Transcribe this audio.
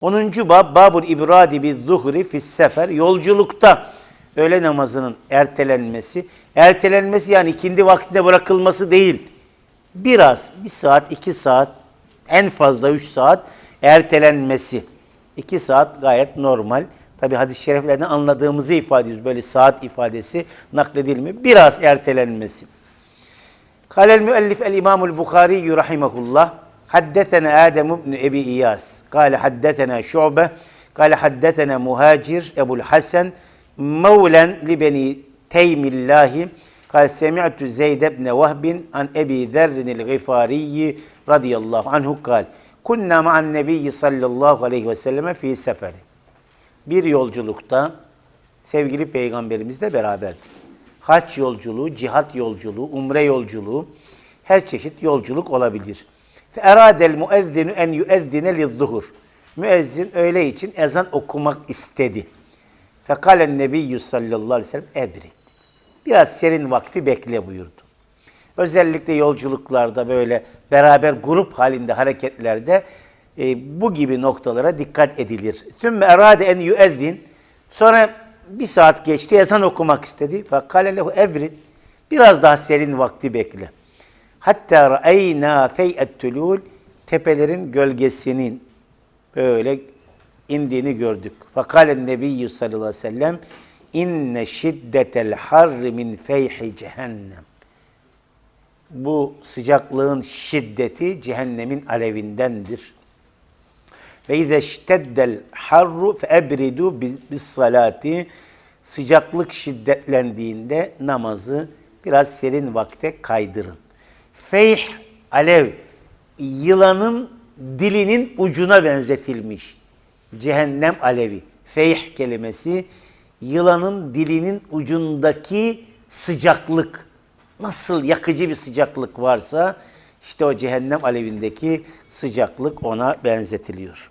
10. bab Babul İbradi bi Zuhri fis sefer yolculukta öğle namazının ertelenmesi. Ertelenmesi yani ikindi vaktinde bırakılması değil. Biraz bir saat, iki saat, en fazla üç saat ertelenmesi. İki saat gayet normal. Tabi hadis-i şeriflerden anladığımızı ifade ediyoruz. Böyle saat ifadesi nakledilmiyor. Biraz ertelenmesi. Kalel müellif el İmamul Bukhari rahimahullah. Haddesene Adem ibn Ebi İyas. Kale haddesene Şu'be. Kale haddesene Muhacir Ebul Hasan. Mevlen li beni Teymillahi. Kale semi'tu Zeyd ibn Vahb an Ebi Zerrinil Gıfariyi radıyallahu anhu kal. Kunna ma'an nebiyyi sallallahu aleyhi ve selleme fi seferi. Bir yolculukta sevgili peygamberimizle beraberdik. Haç yolculuğu, cihat yolculuğu, umre yolculuğu, her çeşit yolculuk olabilir.'' Fe eradel muezzinu en yuezzine lizzuhur. Müezzin öğle için ezan okumak istedi. Fekalen nebiyyü sallallahu aleyhi ve sellem ebrit. Biraz serin vakti bekle buyurdu. Özellikle yolculuklarda böyle beraber grup halinde hareketlerde e, bu gibi noktalara dikkat edilir. Sümme erade en yüezzin. Sonra bir saat geçti ezan okumak istedi. Fakale lehu ebrid. Biraz daha serin vakti bekle. Hatta ra'eyna fey'et tülül. Tepelerin gölgesinin böyle indiğini gördük. Fakale nebiyyü sallallahu aleyhi ve sellem inne şiddetel harri min feyhi cehennem bu sıcaklığın şiddeti cehennemin alevindendir. Ve izâ şteddel harru fe ebridu bis salati sıcaklık şiddetlendiğinde namazı biraz serin vakte kaydırın. Feyh alev yılanın dilinin ucuna benzetilmiş. Cehennem alevi. Feyh kelimesi yılanın dilinin ucundaki sıcaklık nasıl yakıcı bir sıcaklık varsa işte o cehennem alevindeki sıcaklık ona benzetiliyor.